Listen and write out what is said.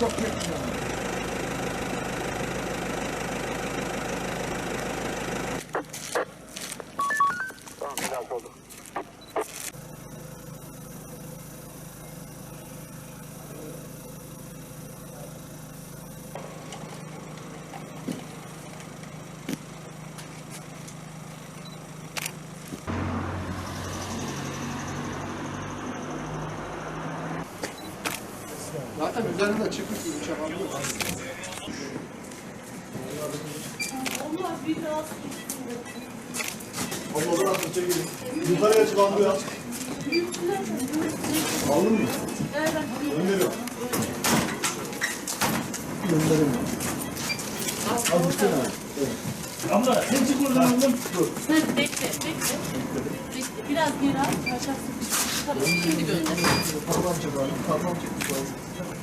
çok yakın yani. Tamam biraz oldu. Zaten üzerinde çıkmış bir uçak alıyor. Allah biraz Ama oradan atınca gelin. Yukarıya çık bandı ya. Aldın mı? nereden Gönderiyorum. Gönderim. Az üstüne. Abla sen çık oradan oğlum. Dur. Sen bekle, bekle. Bekle, biraz geri al. Şimdi gönder. Çek abi. Parmağım çek.